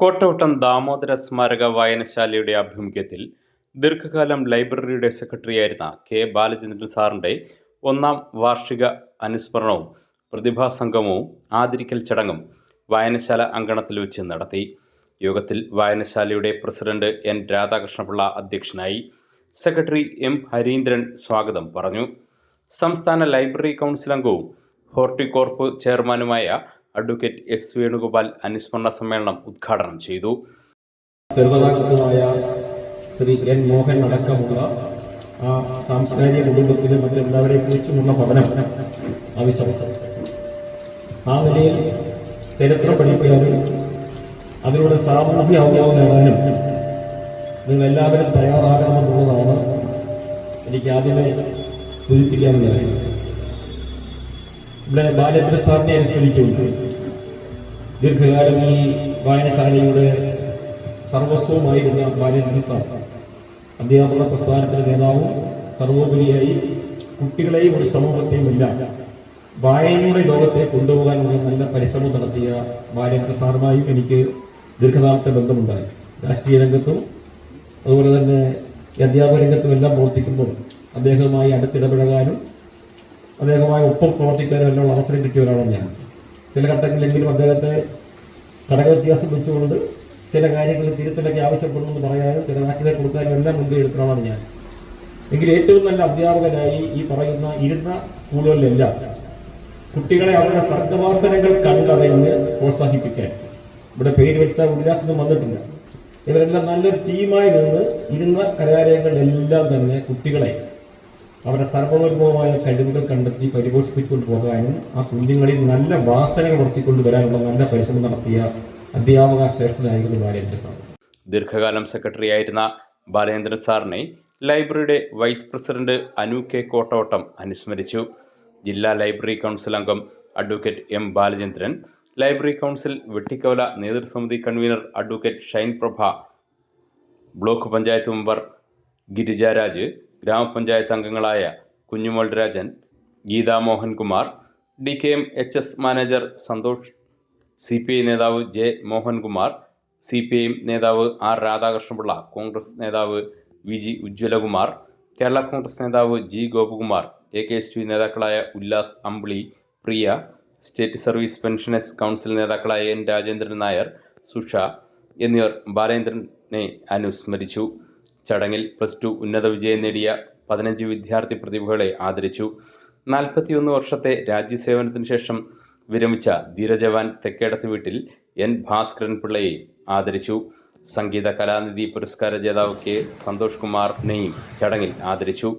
കോട്ടവട്ടം ദാമോദര സ്മാരക വായനശാലയുടെ ആഭിമുഖ്യത്തിൽ ദീർഘകാലം ലൈബ്രറിയുടെ സെക്രട്ടറിയായിരുന്ന കെ. ബാലചന്ദ്രൻ സാറിന്റെ ഒന്നാം വാർഷിക അനുസ്മരണവും പ്രതിഭാസംഗമവും ആദരിക്കൽ ചടങ്ങും വായനശാല അങ്കണത്തിൽ വെച്ച് നടത്തി. യോഗത്തിൽ വായനശാലയുടെ പ്രസിഡന്റ് എൻ. രാധാകൃഷ്ണപിള്ള അധ്യക്ഷനായി സെക്രട്ടറി എം. ഹരീന്ദ്രൻ സ്വാഗതം പറഞ്ഞു. സംസ്ഥാന ലൈബ്രറി കൗൺസിൽ അംഗവും ഹോർട്ടികോർപ്പ് ചെയർമാനുമായ അഡ്വക്കേറ്റ് എസ് വേണുഗോപാൽ അനുസ്മരണ സമ്മേളനം ഉദ്ഘാടനം ചെയ്തു. ചെറുതാകൃതമായ ശ്രീ എൻ മോഹൻ അടക്കമുള്ള ആ സാംസ്കാരിക കുടുംബത്തിലെ മറ്റെല്ലാവരെയും കുറിച്ചുമുള്ള പഠനം ആവശ്യമാണ് ആ നിലയിൽ ചരിത്രം പഠിക്കാനും അതിലൂടെ സാമൂഹ്യ അവബോധം നേടാനും നിങ്ങൾ എല്ലാവരും തയ്യാറാകണമെന്നുള്ളതാണ് എനിക്ക് ആദ്യമേ സൂചിപ്പിക്കാനുള്ളത് ഇവിടെ ബാലേന്ദ്ര സാറിനെ അനുസ്മരിച്ചുകൊണ്ട് ദീർഘകാലം ഈ വായനശാലയുടെ സർവസ്വമായിരുന്ന ബാലേന്ദ്രൻ സാർ. അധ്യാപക പ്രസ്ഥാനത്തിന്റെ നേതാവും സർവോപരിയായി കുട്ടികളെയും ഒരു സമൂഹത്തെയും എല്ലാം വായനയുടെ ലോകത്തെ കൊണ്ടുപോകാനുള്ള നല്ല പരിശ്രമം നടത്തിയ ബാലേന്ദ്ര സാറുമായും എനിക്ക് ദീർഘകാലത്തെ ബന്ധമുണ്ടായി. രാഷ്ട്രീയ രംഗത്തും അതുപോലെ തന്നെ അധ്യാപക രംഗത്തും എല്ലാം പ്രവർത്തിക്കുമ്പോൾ അദ്ദേഹവുമായി അടുത്തിടപഴകാനും അദ്ദേഹവുമായി ഒപ്പം പ്രവർത്തിക്കാനും എല്ലാം അവസരം കിട്ടിയ ഒരാളാണ് ഞാൻ. ചില ഘട്ടങ്ങളിലെങ്കിലും അദ്ദേഹത്തെ ഘടക വ്യത്യാസം വെച്ചുകൊണ്ട് ചില കാര്യങ്ങൾ തിരുത്തലൊക്കെ ആവശ്യപ്പെടുമെന്ന് പറയാനും ചില നാട്ടിലെ കൊടുക്കാനും എല്ലാം മുൻകൈ എടുക്കുന്നതാണ് ഞാൻ. എങ്കിൽ ഏറ്റവും നല്ല അധ്യാപകനായി ഈ പറയുന്ന ഇരുന്ന സ്കൂളുകളിലെല്ലാം കുട്ടികളെ അവരുടെ സർഗവാസനകൾ കണ്ടറിഞ്ഞ് പ്രോത്സാഹിപ്പിക്കാൻ. ഇവിടെ പേര് വെച്ച ഉല്ലാസൊന്നും വന്നിട്ടില്ല. ഇവരെല്ലാം നല്ലൊരു ടീമായി നിന്ന് ഇരുന്ന കലാലയങ്ങളിലെല്ലാം തന്നെ കുട്ടികളെ അവരുടെ സർവോത്ഭവമായ കഴിവുകൾ കണ്ടെത്തി പരിപോഷിപ്പിച്ചുകൊണ്ട് പോകാനും ആ കുഞ്ഞുങ്ങളിൽ നല്ല വാസനകൾ വളർത്തിക്കൊണ്ട് വരാനുള്ള നല്ല പരിശ്രമം നടത്തിയ അധ്യാപക ശ്രേഷ്ഠനായിരുന്നു ബാലേന്ദ്ര സാർ. ദീർഘകാലം സെക്രട്ടറിയായിരുന്ന ബാലേന്ദ്ര സാറിനെ ലൈബ്രറിയുടെ vice president Anu K Kottottam അനുസ്മരിച്ചു. ജില്ലാ ലൈബ്രറി കൗൺസിൽ അംഗം advocate M Balachandran library council Vettikkavala നേതൃസമിതി convener advocate Shine Prabha block panchayat member Girijaraj grama panchayat അംഗങ്ങളായ Kunjumol Rajan Geetha Mohankumar D K M H S manager Santhosh C P I നേതാവ് J Mohankumar C P I നേതാവ് R Radhakrishna Pillai Congress നേതാവ് V G Ujjwalakumar Kerala Congress നേതാവ് G Gopakumar A K S T നേതാക്കളായ Ullas Ambili Priya state service pensioners council നേതാക്കളായ N Rajendran Nair Susha എന്നിവർ ബാലേന്ദ്രനെ അനുസ്മരിച്ചു. ചടങ്ങിൽ plus two ഉന്നത വിജയം നേടിയ പതിനഞ്ച് വിദ്യാർത്ഥി പ്രതിഭകളെ ആദരിച്ചു. നാൽപ്പത്തിയൊന്ന് വർഷത്തെ രാജ്യസേവനത്തിന് ശേഷം വിരമിച്ച ധീരജവാൻ തെക്കേടത്ത് വീട്ടിൽ എൻ. ഭാസ്കരൻ പിള്ളയെ ആദരിച്ചു. സംഗീത കലാനിധി പുരസ്കാര ജേതാവ് കെ. സന്തോഷ് കുമാറിനെയും ചടങ്ങിൽ ആദരിച്ചു.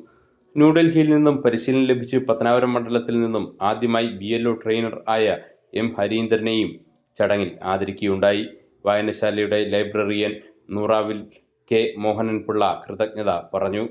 ന്യൂഡൽഹിയിൽ നിന്നും പരിശീലനം ലഭിച്ച് പത്തനാപുരം മണ്ഡലത്തിൽ നിന്നും ആദ്യമായി ബി ട്രെയിനർ ആയ എം. ഹരീന്ദ്രനെയും ചടങ്ങിൽ ആദരിക്കുകയുണ്ടായി. വായനശാലയുടെ ലൈബ്രറിയൻ നൂറാവിൽ കെ മോഹനൻ പിള്ള കൃതജ്ഞത പറഞ്ഞു.